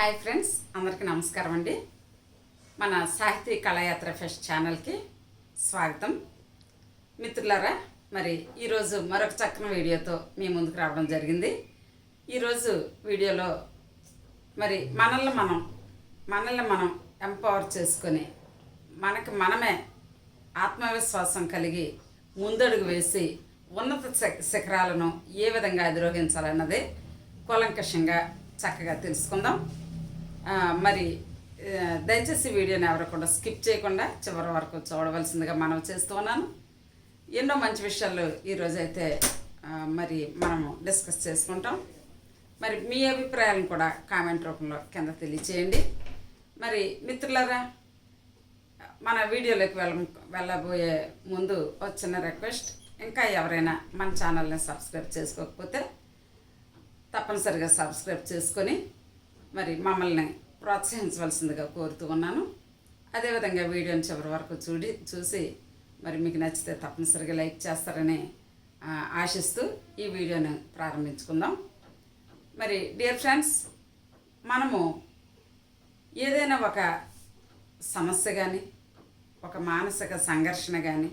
Hi friends అందరికీ నమస్కారం అండి. మన సాహితీ కళాయాత్ర ఫెస్ట్ ఛానల్కి స్వాగతం. మిత్రులారా మరి ఈరోజు మరొక చక్కని వీడియోతో మీ ముందుకు రావడం జరిగింది. ఈరోజు వీడియోలో మరి మనల్ని మనం మనల్ని మనం ఎంపవర్ చేసుకొని మనకి మనమే ఆత్మవిశ్వాసం కలిగి ముందడుగు వేసి ఉన్నత శిఖరాలను ఏ విధంగా అధిరోహించాలన్నది కూలంకషంగా చక్కగా తెలుసుకుందాం. మరి దయచేసి వీడియోని ఎవరకుండా స్కిప్ చేయకుండా చివరి వరకు చూడవలసిందిగా మనం చేస్తున్నాను ఎన్నో మంచి విషయాలు ఈరోజైతే మరి మనము డిస్కస్ చేసుకుంటాం. మరి మీ అభిప్రాయాలను కూడా కామెంట్ రూపంలో కింద తెలియచేయండి. మరి మిత్రులారా మన వీడియోలోకి వెళ్ళ వెళ్ళబోయే ముందు వచ్చిన రిక్వెస్ట్. ఇంకా ఎవరైనా మన ఛానల్ని సబ్స్క్రైబ్ చేసుకోకపోతే తప్పనిసరిగా సబ్స్క్రైబ్ చేసుకొని మరి మమ్మల్ని ప్రోత్సహించవలసిందిగా కోరుతూ ఉన్నాను. అదేవిధంగా వీడియోని చివరి వరకు చూడి చూసి మరి మీకు నచ్చితే తప్పనిసరిగా లైక్ చేస్తారని ఆశిస్తూ ఈ వీడియోను ప్రారంభించుకుందాం. మరి డియర్ ఫ్రెండ్స్ మనము ఏదైనా ఒక సమస్య కానీ ఒక మానసిక సంఘర్షణ కానీ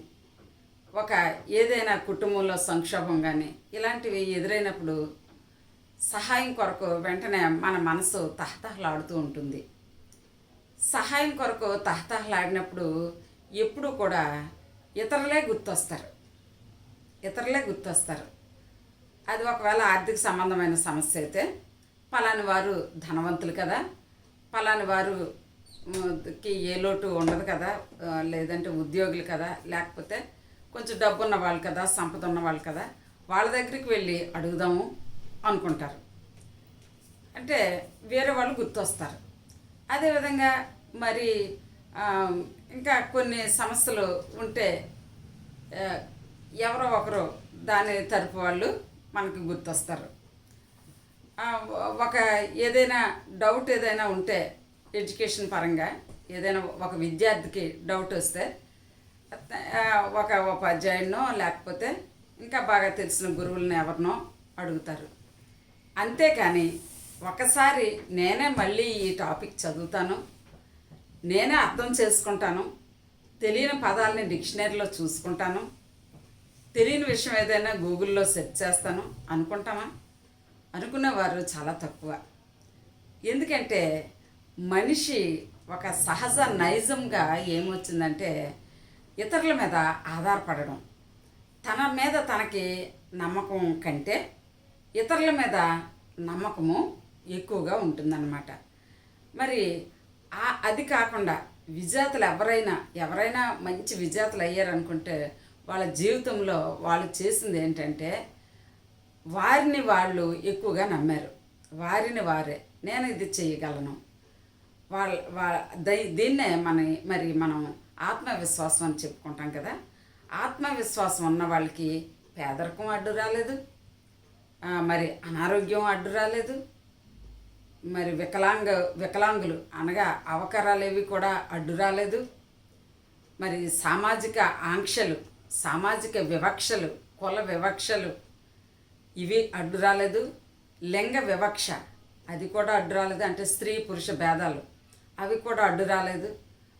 ఒక ఏదైనా కుటుంబంలో సంక్షోభం కానీ ఇలాంటివి ఎదురైనప్పుడు సహాయం కొరకు వెంటనే మన మనసు తహతహలాడుతూ ఉంటుంది. సహాయం కొరకు తహతహలాడినప్పుడు ఎప్పుడూ కూడా ఇతరులే గుర్తొస్తారు. ఇతరులే గుర్తొస్తారు. అది ఒకవేళ ఆర్థిక సంబంధమైన సమస్య అయితే పలాని వారు ధనవంతులు కదా పలాని వారు కి ఏ లోటు ఉండదు కదా లేదంటే ఉద్యోగులు కదా లేకపోతే కొంచెం డబ్బు ఉన్న వాళ్ళు కదా సంపద ఉన్న వాళ్ళు కదా వాళ్ళ దగ్గరికి వెళ్ళి అడుగుదాము అనుకుంటారు. అంటే వేరే వాళ్ళు గుర్తొస్తారు. అదేవిధంగా మరి ఇంకా కొన్ని సమస్యలు ఉంటే ఎవరో ఒకరు దాని తరపు వాళ్ళు మనకి గుర్తొస్తారు. ఒక ఏదైనా డౌట్ ఏదైనా ఉంటే ఎడ్యుకేషన్ పరంగా ఏదైనా ఒక విద్యార్థికి డౌట్ వస్తే ఒక ఉపాధ్యాయుడినో లేకపోతే ఇంకా బాగా తెలిసిన గురువులను ఎవరినో అడుగుతారు. అంతేకాని ఒకసారి నేనే మళ్ళీ ఈ టాపిక్ చదువుతాను. నేనే అర్థం చేసుకుంటాను. తెలియని పదాలని డిక్షనరీలో చూసుకుంటాను. తెలియని విషయం ఏదైనా గూగుల్లో సెర్చ్ చేస్తాను. అనుకుంటామా? అనుకునేవారు చాలా తక్కువ. ఎందుకంటే మనిషి ఒక సహజ నైజంగా ఏమొచ్చిందంటే ఇతరుల మీద ఆధారపడడం. తన మీద తనకి నమ్మకం కంటే ఇతరుల మీద నమ్మకము ఎక్కువగా ఉంటుందన్నమాట. మరి ఆ అది కాకుండా విజేతలు ఎవరైనా ఎవరైనా మంచి విజేతలు అయ్యారనుకుంటే వాళ్ళ జీవితంలో వాళ్ళు చేసింది ఏంటంటే వారిని వాళ్ళు ఎక్కువగా నమ్మారు. వారిని వారే. నేను ఇది చేయగలను. వాళ్ళ వా దై- దీన్నే మన మరి మనం ఆత్మవిశ్వాసం అని చెప్పుకుంటాం కదా. ఆత్మవిశ్వాసం ఉన్న వాళ్ళకి పేదరికం అడ్డు రాలేదు. మరి అనారోగ్యం అడ్డు రాలేదు. మరి వికలాంగ వికలాంగులు అనగా అవకరాలేవి కూడా అడ్డు రాలేదు. మరి సామాజిక ఆంక్షలు సామాజిక వివక్షలు కుల వివక్షలు ఇవి అడ్డు రాలేదు. లింగ వివక్ష అది కూడా అడ్డు రాలేదు. అంటే స్త్రీ పురుష భేదాలు అవి కూడా అడ్డు రాలేదు.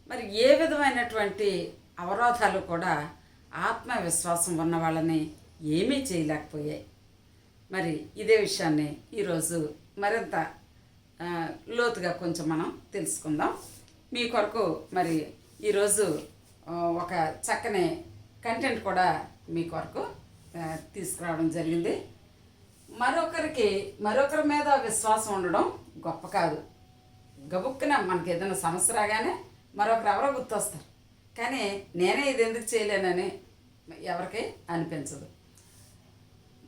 మరి ఏ విధమైనటువంటి అవరోధాలు కూడా ఆత్మవిశ్వాసం ఉన్న వాళ్ళని ఏమీ చేయలేకపోయాయి. మరి ఇదే విషయాన్ని ఈరోజు మరింత లోతుగా కొంచెం మనం తెలుసుకుందాం. మీ కొరకు మరి ఈరోజు ఒక చక్కని కంటెంట్ కూడా మీ కొరకు తీసుకురావడం జరిగింది. మరొకరికి మరొకరి మీద విశ్వాసం ఉండడం గొప్ప కాదు. గబుక్కున మనకి ఏదైనా సమస్య రాగానే మరొకరు ఎవరో గుర్తొస్తారు. కానీ నేనే ఇది ఎందుకు చేయలేనని ఎవరికి అనిపించదు.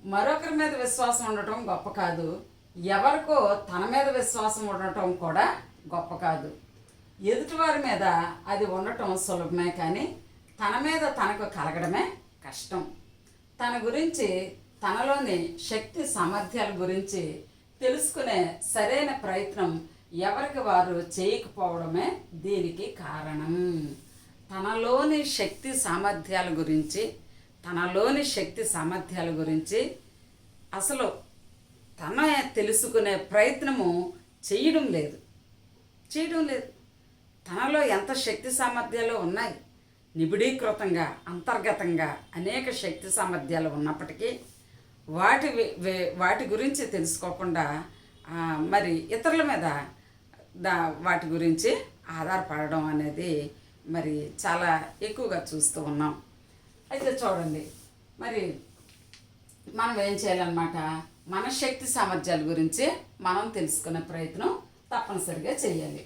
మరొకరి మీద విశ్వాసం ఉండటం గొప్ప కాదు. ఎవరికో తన మీద విశ్వాసం ఉండటం కూడా గొప్ప కాదు. ఎదుటివారి మీద అది ఉండటం సులభమే కానీ తన మీద తనకు కలగడమే కష్టం. తన గురించి తనలోని శక్తి సామర్థ్యాల గురించి తెలుసుకునే సరైన ప్రయత్నం ఎవరికి వారు చేయకపోవడమే దీనికి కారణం. తనలోని శక్తి సామర్థ్యాల గురించి తనలోని శక్తి సామర్థ్యాల గురించి అసలు తన తెలుసుకునే ప్రయత్నము చేయడం లేదు. చేయడం లేదు. తనలో ఎంత శక్తి సామర్థ్యాలు ఉన్నాయి? నిబిడీకృతంగా అంతర్గతంగా అనేక శక్తి సామర్థ్యాలు ఉన్నప్పటికీ వాటి వాటి గురించి తెలుసుకోకుండా మరి ఇతరుల మీద దా వాటి గురించి ఆధారపడడం అనేది మరి చాలా ఎక్కువగా చూస్తూ ఉన్నాం. అయితే చూడండి. మరి మనం ఏం చేయాలన్నమాట? మన శక్తి సామర్థ్యాల గురించి మనం తెలుసుకునే ప్రయత్నం తప్పనిసరిగా చేయాలి.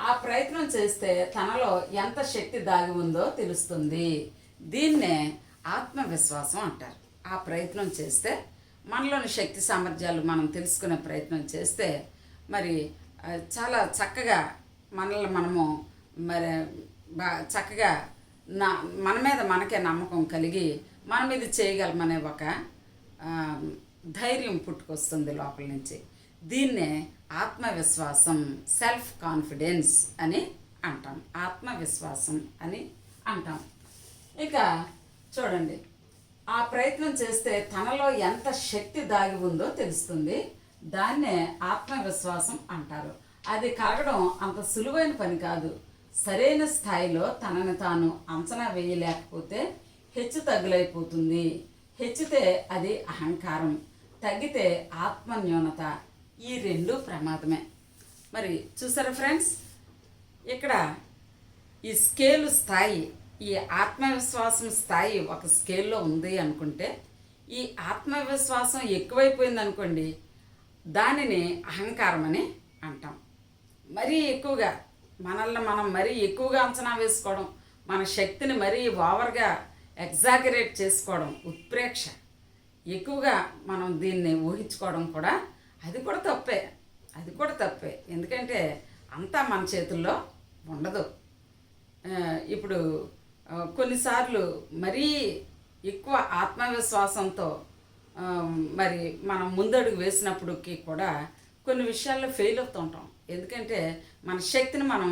ఆ ప్రయత్నం చేస్తే తనలో ఎంత శక్తి దాగి ఉందో తెలుస్తుంది. దీన్నే ఆత్మవిశ్వాసం అంటారు. ఆ ప్రయత్నం చేస్తే మనలోని శక్తి సామర్థ్యాలు మనం తెలుసుకునే ప్రయత్నం చేస్తే మరి చాలా చక్కగా మనల్ని మనము మరి బా చక్కగా నా మన మీద మనకే నమ్మకం కలిగి మనం ఇది చేయగలమనే ఒక ధైర్యం పుట్టుకొస్తుంది లోపల నుంచి. దీన్నే ఆత్మవిశ్వాసం సెల్ఫ్ కాన్ఫిడెన్స్ అని అంటాం. ఆత్మవిశ్వాసం అని అంటాం. ఇక చూడండి. ఆ ప్రయత్నం చేస్తే తనలో ఎంత శక్తి దాగి ఉందో తెలుస్తుంది. దాన్నే ఆత్మవిశ్వాసం అంటారు. అది కలగడం అంత సులువైన పని కాదు. సరైన స్థాయిలో తనని తాను అంచనా వేయలేకపోతే హెచ్చు తగ్గులైపోతుంది. హెచ్చితే అది అహంకారం తగ్గితే ఆత్మన్యూనత ఈ రెండు ప్రమాదమే. మరి చూసారా ఫ్రెండ్స్? ఇక్కడ ఈ స్కేలు స్థాయి ఈ ఆత్మవిశ్వాసం స్థాయి ఒక స్కేల్లో ఉంది అనుకుంటే ఈ ఆత్మవిశ్వాసం ఎక్కువైపోయింది అనుకోండి దానిని అహంకారం అని అంటాం. మరీ ఎక్కువగా మనల్ని మనం మరీ ఎక్కువగా అంచనా వేసుకోవడం మన శక్తిని మరీ ఓవర్గా ఎగ్జాగరేట్ చేసుకోవడం ఉత్ప్రేక్ష. ఎక్కువగా మనం దీన్ని ఊహించుకోవడం కూడా అది కూడా తప్పే అది కూడా తప్పే. ఎందుకంటే అంతా మన చేతుల్లో ఉండదు. ఇప్పుడు కొన్నిసార్లు మరీ ఎక్కువ ఆత్మవిశ్వాసంతో మరి మనం ముందడుగు వేసినప్పటికీ కూడా కొన్ని విషయాల్లో ఫెయిల్ అవుతుంటాం ఎందుకంటే మన శక్తిని మనం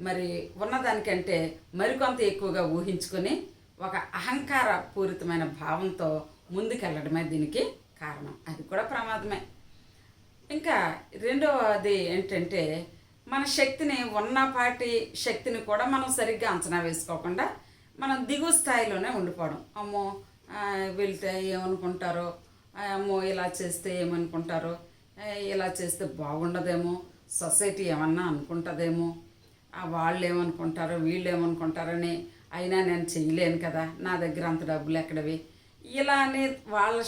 మరి ఉన్నదానికంటే మరికొంత ఎక్కువగా ఊహించుకొని ఒక అహంకార పూరితమైన భావంతో ముందుకెళ్ళడమే దీనికి కారణం. అది కూడా ప్రమాదమే. ఇంకా రెండవది ఏంటంటే మన శక్తిని ఉన్నపాటి శక్తిని కూడా మనం సరిగ్గా అంచనా వేసుకోకుండా మనం దిగువ స్థాయిలోనే ఉండిపోవడం. అమ్మో ఆ, వెళ్తే ఏమనుకుంటారో? అమ్మో ఇలా చేస్తే ఏమనుకుంటారో? ఇలా చేస్తే బాగుండదేమో? సొసైటీ ఏమన్నా అనుకుంటుందేమో? ఆ వాళ్ళు ఏమనుకుంటారో వీళ్ళు ఏమనుకుంటారని అయినా నేను చేయలేను కదా నా దగ్గర అంత డబ్బులు ఎక్కడవి? ఇలా అని వాళ్ళ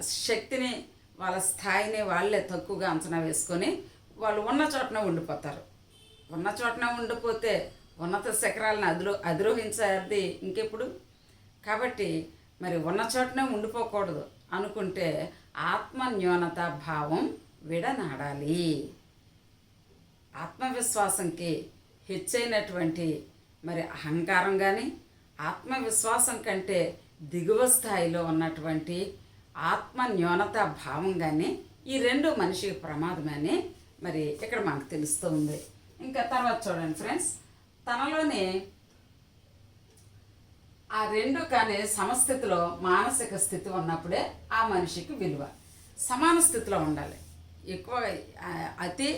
శక్తిని వాళ్ళ స్థాయిని వాళ్ళే తక్కువగా అంచనా వేసుకొని వాళ్ళు ఉన్న చోటనే ఉండిపోతారు. ఉన్న చోటనే ఉండిపోతే ఉన్నత శిఖరాలను అధిరో అధిరోహించేది ఇంకెప్పుడు? కాబట్టి మరి ఉన్న చోటనే ఉండిపోకూడదు అనుకుంటే ఆత్మన్యూనత భావం విడనాడాలి. ఆత్మవిశ్వాసంకి హెచ్చైనటువంటి మరి అహంకారం కానీ ఆత్మవిశ్వాసం కంటే దిగువ స్థాయిలో ఉన్నటువంటి ఆత్మ న్యూనత భావం కానీ ఈ రెండు మనిషికి ప్రమాదమని మరి ఇక్కడ మనకు తెలుస్తుంది. ఇంకా తర్వాత చూడండి ఫ్రెండ్స్ తనలోని ఆ రెండు కానీ సమస్థితిలో మానసిక స్థితి ఉన్నప్పుడే ఆ మనిషికి విలువ. సమాన స్థితిలో ఉండాలి. ఎక్కువ అతి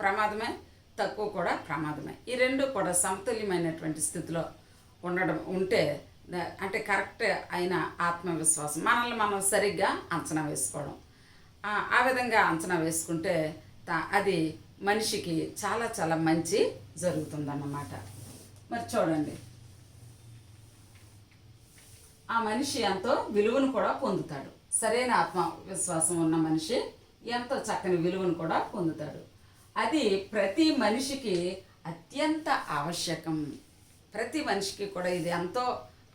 ప్రమాదమే తక్కువ కూడా ప్రమాదమే. ఈ రెండు కూడా సమతుల్యమైనటువంటి స్థితిలో ఉండడం ఉంటే అంటే కరెక్ట్ అయిన ఆత్మవిశ్వాసం. మనల్ని మనం సరిగ్గా అంచనా వేసుకోవడం. ఆ ఆ విధంగా అంచనా వేసుకుంటే తా- అది మనిషికి చాలా చాలా మంచి జరుగుతుందన్నమాట. మరి చూడండి. ఆ మనిషి ఎంతో విలువను కూడా పొందుతాడు. సరైన ఆత్మవిశ్వాసం ఉన్న మనిషి ఎంతో చక్కని విలువను కూడా పొందుతాడు. అది ప్రతి మనిషికి అత్యంత ఆవశ్యకం. ప్రతి మనిషికి కూడా ఇది ఎంతో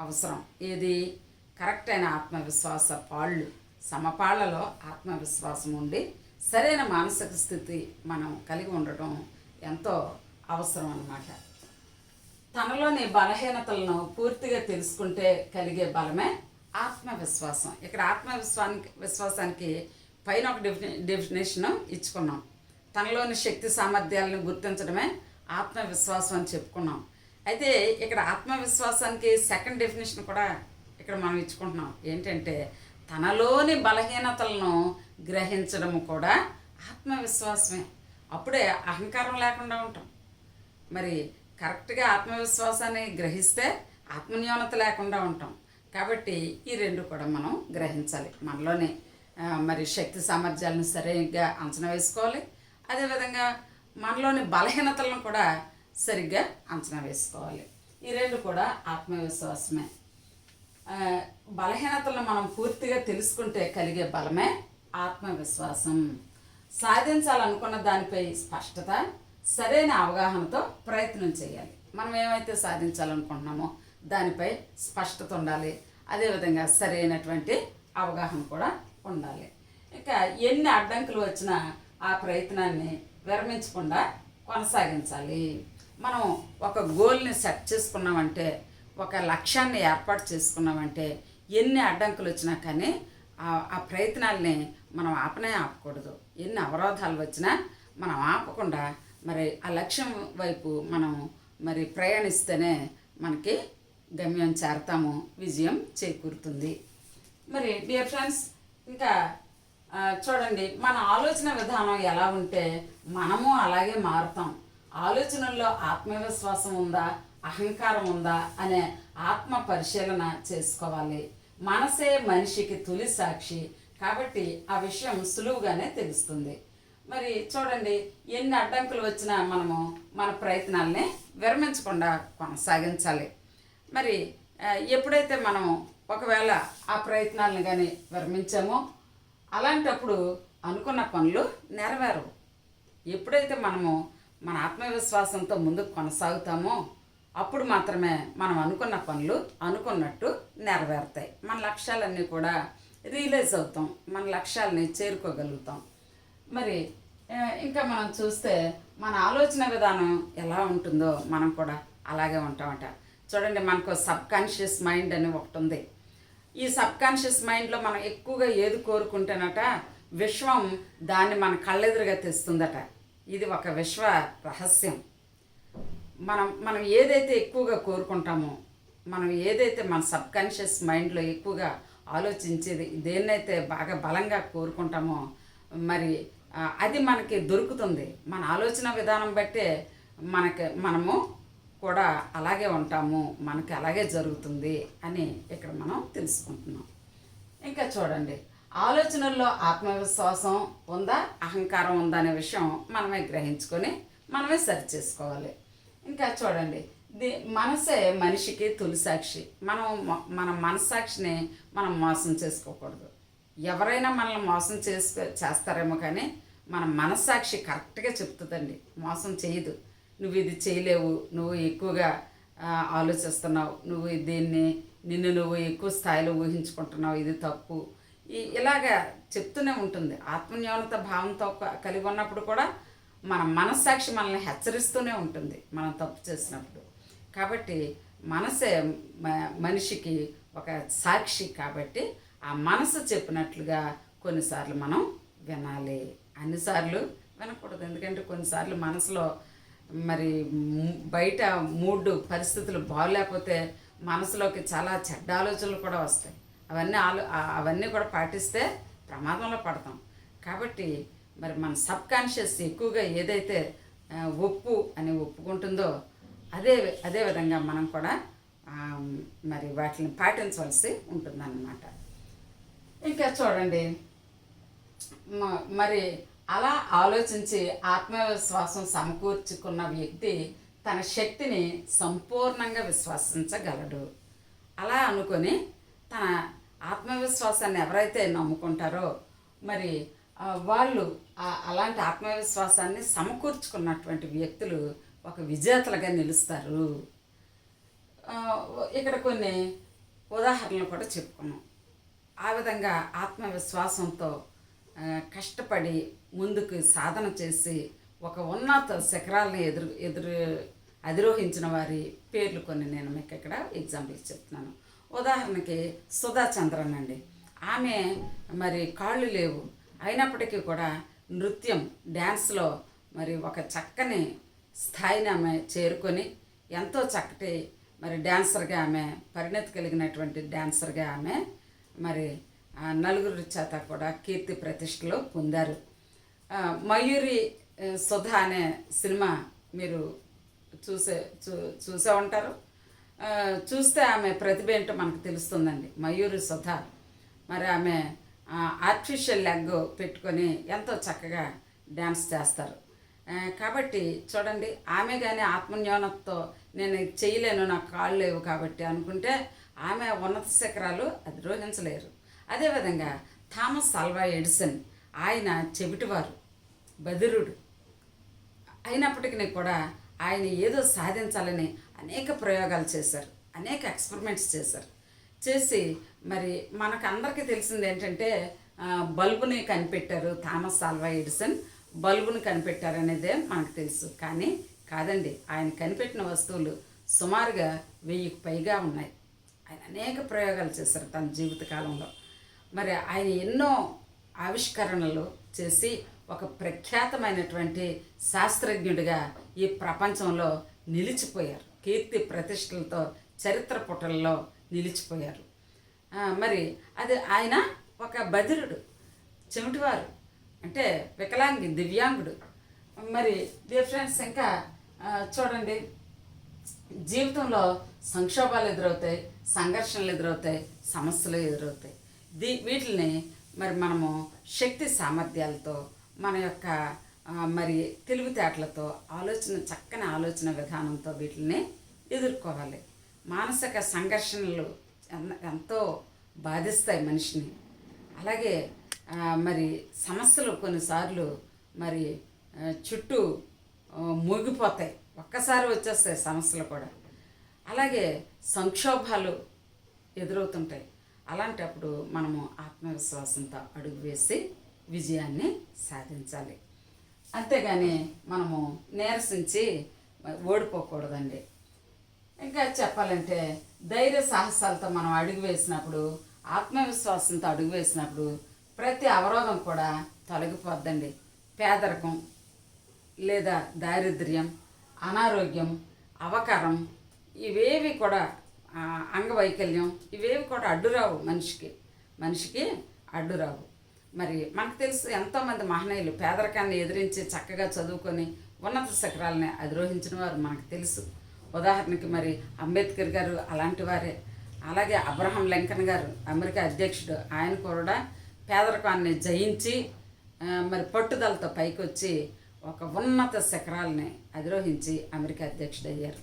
అవసరం. ఇది కరెక్ట్ అయిన ఆత్మవిశ్వాస పాళ్ళు. సమపాళ్ళలో ఆత్మవిశ్వాసం ఉండి సరైన మానసిక స్థితి మనం కలిగి ఉండటం ఎంతో అవసరం అన్నమాట. తనలోని బలహీనతలను పూర్తిగా తెలుసుకుంటే కలిగే బలమే ఆత్మవిశ్వాసం. ఇక్కడ ఆత్మవిశ్వానికి విశ్వాసానికి పైన ఒక డెఫినే డెఫినేషన్ ఇచ్చుకున్నాం. తనలోని శక్తి సామర్థ్యాలను గుర్తించడమే ఆత్మవిశ్వాసం అని చెప్పుకున్నాం. అయితే ఇక్కడ ఆత్మవిశ్వాసానికి సెకండ్ డెఫినేషన్ కూడా ఇక్కడ మనం ఇచ్చుకుంటున్నాం. ఏంటంటే తనలోని బలహీనతలను గ్రహించడం కూడా ఆత్మవిశ్వాసమే. అప్పుడే అహంకారం లేకుండా ఉంటాం. మరి కరెక్ట్గా ఆత్మవిశ్వాసాన్ని గ్రహిస్తే ఆత్మన్యూనత లేకుండా ఉంటాం. కాబట్టి ఈ రెండు కూడా మనం గ్రహించాలి. మనలోని మరి శక్తి సామర్థ్యాలను సరిగ్గా అంచనా వేసుకోవాలి. అదేవిధంగా మనలోని బలహీనతలను కూడా సరిగ్గా అంచనా వేసుకోవాలి. ఈ రెండు కూడా ఆత్మవిశ్వాసమే. బలహీనతలను మనం పూర్తిగా తెలుసుకుంటే కలిగే బలమే ఆత్మవిశ్వాసం. సాధించాలనుకున్న దానిపై స్పష్టత సరైన అవగాహనతో ప్రయత్నం చేయాలి. మనం ఏమైతే సాధించాలనుకుంటున్నామో దానిపై స్పష్టత ఉండాలి. అదేవిధంగా సరైనటువంటి అవగాహన కూడా ఉండాలి. ఇక ఎన్ని అడ్డంకులు వచ్చినా ఆ ప్రయత్నాన్ని విరమించకుండా కొనసాగించాలి. మనం ఒక గోల్ని సెట్ చేసుకున్నామంటే ఒక లక్ష్యాన్ని ఏర్పాటు చేసుకున్నామంటే ఎన్ని అడ్డంకులు వచ్చినా కానీ ఆ- ఆ ప్రయత్నాల్ని మనం ఆపనే ఆపకూడదు. ఎన్ని అవరోధాలు వచ్చినా మనం ఆపకుండా మరి ఆ లక్ష్యం వైపు మనం మరి ప్రయాణిస్తేనే మనకి గమ్యం చేరతాము విజయం చేకూరుతుంది. మరి డియర్ ఫ్రెండ్స్ ఇంకా చూడండి మన ఆలోచన విధానం ఎలా ఉంటే మనము అలాగే మారుతాం. ఆలోచనల్లో ఆత్మవిశ్వాసం ఉందా అహంకారం ఉందా అనే ఆత్మ పరిశీలన చేసుకోవాలి. మనసే మనిషికి తొలి సాక్షి కాబట్టి ఆ విషయం సులువుగానే తెలుస్తుంది. మరి చూడండి ఎన్ని అడ్డంకులు వచ్చినా మనము మన ప్రయత్నాల్ని విరమించకుండా కొనసాగించాలి. మరి ఎప్పుడైతే మనం ఒకవేళ ఆ ప్రయత్నాలను కానీ విరమించామో అలాంటప్పుడు అనుకున్న పనులు నెరవేరవు. ఎప్పుడైతే మనము మన ఆత్మవిశ్వాసంతో ముందుకు కొనసాగుతామో అప్పుడు మాత్రమే మనం అనుకున్న పనులు అనుకున్నట్టు నెరవేరుతాయి. మన లక్ష్యాలన్నీ కూడా రియలైజ్ అవుతాం మన లక్ష్యాలని చేరుకోగలుగుతాం. మరి ఇంకా మనం చూస్తే మన ఆలోచన విధానం ఎలా ఉంటుందో మనం కూడా అలాగే ఉంటామట. చూడండి మనకు సబ్ కాన్షియస్ మైండ్ అని ఒకటి ఉంది ఈ సబ్ కాన్షియస్ మైండ్లో మనం ఎక్కువగా ఏది కోరుకుంటేనట విశ్వం దాన్ని మన కళ్ళెదురుగా తెస్తుందట. ఇది ఒక విశ్వ రహస్యం. మనం మనం ఏదైతే ఎక్కువగా కోరుకుంటామో మనం ఏదైతే మన సబ్కాన్షియస్ మైండ్లో ఎక్కువగా ఆలోచించేది దేన్నైతే బాగా బలంగా కోరుకుంటామో మరి అది మనకి దొరుకుతుంది. మన ఆలోచన విధానం బట్టే మనకి మనము కూడా అలాగే ఉంటాము మనకి అలాగే జరుగుతుంది అని ఇక్కడ మనం తెలుసుకుంటున్నాం. ఇంకా చూడండి ఆలోచనల్లో ఆత్మవిశ్వాసం ఉందా అహంకారం ఉందా అనే విషయం మనమే గ్రహించుకొని మనమే సరి చేసుకోవాలి. ఇంకా చూడండి ది మనసే మనిషికి తొలి సాక్షి మనం మన మనస్సాక్షిని మనం మోసం చేసుకోకూడదు. ఎవరైనా మనల్ని మోసం చేసుకో చేస్తారేమో కానీ మన మనస్సాక్షి కరెక్ట్గా చెప్తుందండి. మోసం చేయదు. నువ్వు ఇది చేయలేవు నువ్వు ఎక్కువగా ఆలోచిస్తున్నావు నువ్వు దీన్ని నిన్ను నువ్వు ఎక్కువ స్థాయిలో ఊహించుకుంటున్నావు ఇది తప్పు. ఈ ఇలాగా చెప్తూనే ఉంటుంది. ఆత్మన్యూనత భావంతో కలిగి ఉన్నప్పుడు కూడా మన మనస్సాక్షి మనల్ని హెచ్చరిస్తూనే ఉంటుంది మనం తప్పు చేసినప్పుడు. కాబట్టి మనసే మ- మనిషికి ఒక సాక్షి కాబట్టి ఆ మనసు చెప్పినట్లుగా కొన్నిసార్లు మనం వినాలి. అన్నిసార్లు వినకూడదు. ఎందుకంటే కొన్నిసార్లు మనసులో మరి బయట మూడు పరిస్థితులు బాగలేకపోతే మనసులోకి చాలా చెడ్డ ఆలోచనలు కూడా వస్తాయి. అవన్నీ ఆలో అవన్నీ కూడా పాటిస్తే ప్రమాదంలో పడతాం. కాబట్టి మరి మన సబ్ కాన్షియస్ ఎక్కువగా ఏదైతే ఒప్పు అని ఒప్పుకుంటుందో అదే అదే విధంగా మనం కూడా మరి వాటిని పాటించవలసి ఉంటుందన్నమాట. ఇంకా చూడండి. మ- మరి అలా ఆలోచించి ఆత్మవిశ్వాసం సమకూర్చుకున్న వ్యక్తి తన శక్తిని సంపూర్ణంగా విశ్వసించగలడు. అలా అనుకొని తన ఆత్మవిశ్వాసాన్ని ఎవరైతే నమ్ముకుంటారో మరి వాళ్ళు అలాంటి ఆత్మవిశ్వాసాన్ని సమకూర్చుకున్నటువంటి వ్యక్తులు ఒక విజేతలుగా నిలుస్తారు. ఇక్కడ కొన్ని ఉదాహరణలు కూడా చెప్పుకున్నాం. ఆ విధంగా ఆత్మవిశ్వాసంతో కష్టపడి ముందుకు సాధన చేసి ఒక ఉన్నత శిఖరాలను ఎదురు ఎదురు అధిరోహించిన వారి పేర్లు కొన్ని నేను మీకు ఇక్కడ ఎగ్జాంపుల్స్ చెప్తున్నాను. ఉదాహరణకి సుధా చంద్రన్ అండి. ఆమె మరి కాళ్ళు లేవు. అయినప్పటికీ కూడా నృత్యం డ్యాన్స్లో మరి ఒక చక్కని స్థాయిని ఆమె చేరుకొని ఎంతో చక్కటి మరి డ్యాన్సర్గా ఆమె పరిణతి కలిగినటువంటి డ్యాన్సర్గా ఆమె మరి నలుగురి చేత కూడా కీర్తి ప్రతిష్టలు పొందారు. మయూరి సుధా అనే సినిమా మీరు చూసే చూ చూసే ఉంటారు. చూస్తే ఆమె ప్రతిభ ఏంటో మనకు తెలుస్తుందండి. మయూరి సుధా. మరి ఆమె ఆర్టిఫిషియల్ లెగ్ పెట్టుకొని ఎంతో చక్కగా డ్యాన్స్ చేస్తారు. కాబట్టి చూడండి ఆమె కానీ ఆత్మన్యోనతతో నేను చేయలేను నాకు కాళ్ళు లేవు కాబట్టి అనుకుంటే ఆమె ఉన్నత శిఖరాలు అధిరోహించలేరు అదేవిధంగా థామస్ అల్వా ఎడిసన్ ఆయన చెవిటివారు బదిరుడు అయినప్పటికీ కూడా ఆయన ఏదో సాధించాలని అనేక ప్రయోగాలు చేశారు అనేక ఎక్స్పెరిమెంట్స్ చేశారు. చేసి మరి మనకు అందరికీ తెలిసింది ఏంటంటే బల్బుని కనిపెట్టారు థామస్ ఆల్వా ఎడిసన్. బల్బుని కనిపెట్టారు అనేదే మనకు తెలుసు. కానీ కాదండి ఆయన కనిపెట్టిన వస్తువులు సుమారుగా వెయ్యికి పైగా ఉన్నాయి. ఆయన అనేక ప్రయోగాలు చేశారు తన జీవితకాలంలో మరి ఆయన ఎన్నో ఆవిష్కరణలు చేసి ఒక ప్రఖ్యాతమైనటువంటి శాస్త్రజ్ఞుడిగా ఈ ప్రపంచంలో నిలిచిపోయారు. కీర్తి ప్రతిష్టలతో చరిత్ర పుటల్లో నిలిచిపోయారు. మరి అది ఆయన ఒక బదిరుడు చెమిటివారు అంటే వికలాంగి దివ్యాంగుడు. మరి డియర్ ఫ్రెండ్స్ ఇంకా చూడండి. జీవితంలో సంక్షోభాలు ఎదురవుతాయి సంఘర్షణలు ఎదురవుతాయి సమస్యలు ఎదురవుతాయి. దీ వీటిని మరి మనము శక్తి సామర్థ్యాలతో మన యొక్క మరి తెలివితేటలతో ఆలోచన చక్కని ఆలోచన విధానంతో వీటిని ఎదుర్కోవాలి. మానసిక సంఘర్షణలు ఎంతో బాధిస్తాయి మనిషిని. అలాగే మరి సమస్యలు కొన్నిసార్లు మరి చుట్టూ మూగిపోతాయి ఒక్కసారి వచ్చేస్తాయి సమస్యలు కూడా. అలాగే సంక్షోభాలు ఎదురవుతుంటాయి. అలాంటప్పుడు మనము ఆత్మవిశ్వాసంతో అడుగు వేసి విజయాన్ని సాధించాలి. అంతేగాని మనము నీరసించి ఓడిపోకూడదండి. ఇంకా చెప్పాలంటే ధైర్య సాహసాలతో మనం అడుగు వేసినప్పుడు ఆత్మవిశ్వాసంతో అడుగు వేసినప్పుడు ప్రతి అవరోధం కూడా తొలగిపోద్దండి. పేదరికం లేదా దారిద్ర్యం అనారోగ్యం అవకారం ఇవేవి కూడా అంగవైకల్యం ఇవేవి కూడా అడ్డురావు మనిషికి. మనిషికి అడ్డురావు. మరి మనకు తెలుసు ఎంతోమంది మహనీయులు పేదరికాన్ని ఎదిరించి చక్కగా చదువుకొని ఉన్నత శిఖరాలని అధిరోహించిన వారు మనకు తెలుసు. ఉదాహరణకి మరి అంబేద్కర్ గారు అలాంటి వారే. అలాగే అబ్రహం లింకన్ గారు అమెరికా అధ్యక్షుడు ఆయన కూడా పేదరికాన్ని జయించి మరి పట్టుదలతో పైకి వచ్చి ఒక ఉన్నత శిఖరాలని అధిరోహించి అమెరికా అధ్యక్షుడు అయ్యారు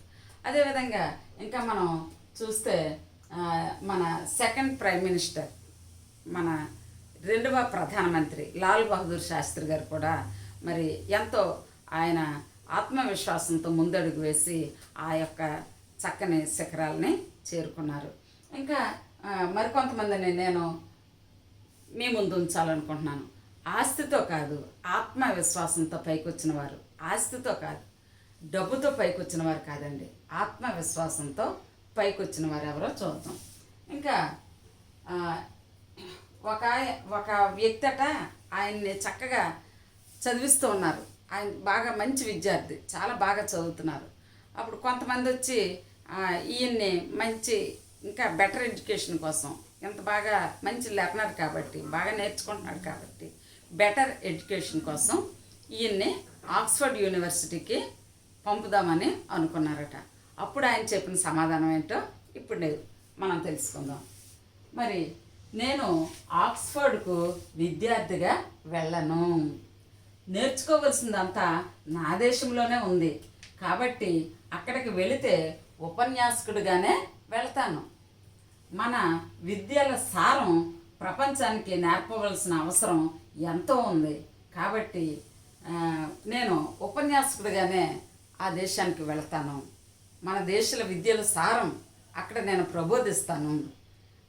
అదేవిధంగా ఇంకా మనం చూస్తే మన సెకండ్ ప్రైమ్ మినిస్టర్ మన రెండవ ప్రధానమంత్రి లాల్ బహదూర్ శాస్త్రి గారు కూడా మరి ఎంతో ఆయన ఆత్మవిశ్వాసంతో ముందడుగు వేసి ఆ యొక్క చక్కని శిఖరాలని చేరుకున్నారు. ఇంకా మరికొంతమందిని నేను మీ ముందు ఉంచాలనుకుంటున్నాను. ఆస్తితో కాదు ఆత్మవిశ్వాసంతో పైకొచ్చిన వారు. ఆస్తితో కాదు డబ్బుతో పైకొచ్చిన వారు కాదండి. ఆత్మవిశ్వాసంతో పైకి వచ్చిన వారు ఎవరో చూద్దాం. ఇంకా ఒక ఒక వ్యక్తి అట ఆయన్ని చక్కగా చదివిస్తూ ఉన్నారు. ఆయన బాగా మంచి విద్యార్థి చాలా బాగా చదువుతున్నారు. అప్పుడు కొంతమంది వచ్చి ఈయన్ని మంచి ఇంకా బెటర్ ఎడ్యుకేషన్ కోసం ఎంత బాగా మంచి లెర్నర్ కాబట్టి బాగా నేర్చుకుంటున్నాడు కాబట్టి బెటర్ ఎడ్యుకేషన్ కోసం ఈయన్ని ఆక్స్ఫర్డ్ యూనివర్సిటీకి పంపుదామని అనుకున్నారట. అప్పుడు ఆయన చెప్పిన సమాధానం ఏంటో ఇప్పుడు నేను మనం తెలుసుకుందాం. మరి నేను ఆక్స్ఫర్డ్కు విద్యార్థిగా వెళ్ళను. నేర్చుకోవలసిందంతా నా దేశంలోనే ఉంది. కాబట్టి అక్కడికి వెళితే ఉపన్యాసకుడిగానే వెళ్తాను. మన విద్యల సారం ప్రపంచానికి నేర్పవలసిన అవసరం ఎంతో ఉంది. కాబట్టి నేను ఉపన్యాసకుడిగానే ఆ దేశానికి వెళ్తాను. మన దేశాల విద్యల సారం అక్కడ నేను ప్రబోధిస్తాను.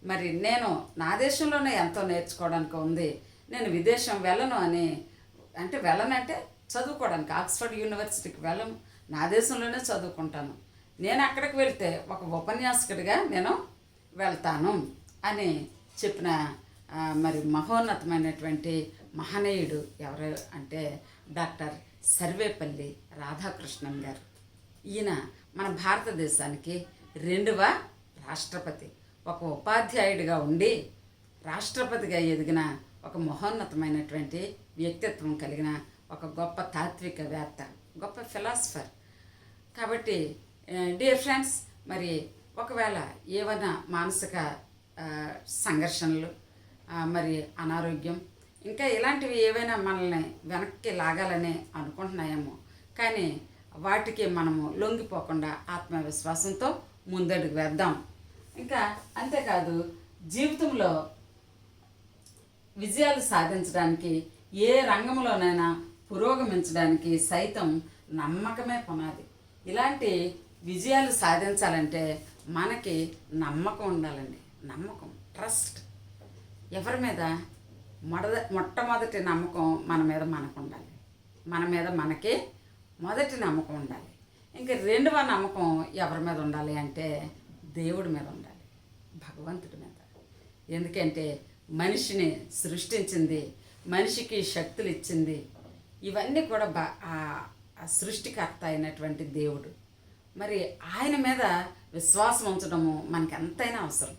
మరి నేను నా దేశంలోనే ఎంతో నేర్చుకోవడానికి ఉంది. నేను విదేశం వెళ్ళను అని అంటే వెళ్ళనంటే చదువుకోవడానికి ఆక్స్ఫర్డ్ యూనివర్సిటీకి వెళ్ళను. నా దేశంలోనే చదువుకుంటాను. నేను అక్కడికి వెళ్తే ఒక ఉపన్యాసకుడిగా నేను వెళ్తాను అని చెప్పిన మరి మహోన్నతమైనటువంటి మహనీయుడు ఎవరు అంటే డాక్టర్ సర్వేపల్లి రాధాకృష్ణన్ గారు. ఈయన మన భారతదేశానికి రెండవ రాష్ట్రపతి. ఒక ఉపాధ్యాయుడిగా ఉండి రాష్ట్రపతిగా ఎదిగిన ఒక మహోన్నతమైనటువంటి వ్యక్తిత్వం కలిగిన ఒక గొప్ప తాత్వికవేత్త గొప్ప ఫిలాసఫర్. కాబట్టి డియర్ ఫ్రెండ్స్ మరి ఒకవేళ ఏమైనా మానసిక సంఘర్షణలు మరి అనారోగ్యం ఇంకా ఇలాంటివి ఏవైనా మనల్ని వెనక్కి లాగాలని అనుకుంటున్నాయేమో. కానీ వాటికి మనము లొంగిపోకుండా ఆత్మవిశ్వాసంతో ముందడుగు వేద్దాం. ఇంకా అంతేకాదు జీవితంలో విజయాలు సాధించడానికి ఏ రంగంలోనైనా పురోగమించడానికి సైతం నమ్మకమే పునాది. ఇలాంటి విజయాలు సాధించాలంటే మనకి నమ్మకం ఉండాలండి. నమ్మకం ట్రస్ట్. ఎవరి మీద మొదట మొట్టమొదటి నమ్మకం మన మీద మనకు ఉండాలి. మన మీద మనకి మొదటి నమ్మకం ఉండాలి. ఇంకా రెండవ నమ్మకం ఎవరి మీద ఉండాలి అంటే దేవుడి మీద ఉండాలి. భగవంతుడి మీద. ఎందుకంటే మనిషిని సృష్టించింది మనిషికి శక్తులు ఇచ్చింది ఇవన్నీ కూడా బా ఆ- సృష్టికర్త అయినటువంటి దేవుడు. మరి ఆయన మీద విశ్వాసం ఉంచడము మనకి ఎంతైనా అవసరం.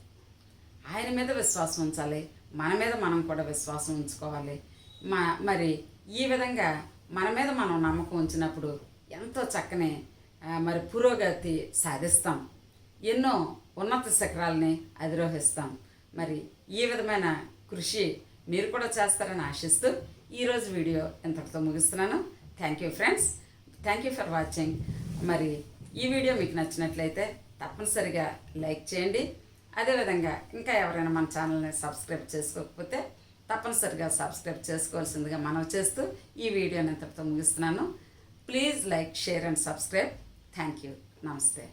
ఆయన మీద విశ్వాసం ఉంచాలి మన మీద మనం కూడా విశ్వాసం ఉంచుకోవాలి. మా మరి ఈ విధంగా మన మీద మనం నమ్మకం ఉంచినప్పుడు ఎంతో చక్కని మరి పురోగతి సాధిస్తాం. ఎన్నో ఉన్నత శిఖరాలని అధిరోహిస్తాం. మరి ఈ విధమైన కృషి మీరు కూడా చేస్తారని ఆశిస్తూ ఈరోజు వీడియో ఇంతటితో ముగిస్తున్నాను. Thank you friends thank you for watching మరి ఈ వీడియో మీకు నచ్చినట్లయితే తప్పనిసరిగా లైక్ చేయండి. అదేవిధంగా ఇంకా ఎవరైనా మన ఛానల్ని సబ్స్క్రైబ్ చేసుకోకపోతే తప్పనిసరిగా సబ్స్క్రైబ్ చేసుకోవాల్సిందిగా మనం చేస్తూ ఈ వీడియోని ఇంతటితో ముగిస్తున్నాను. Please like share and subscribe. Thank you. నమస్తే.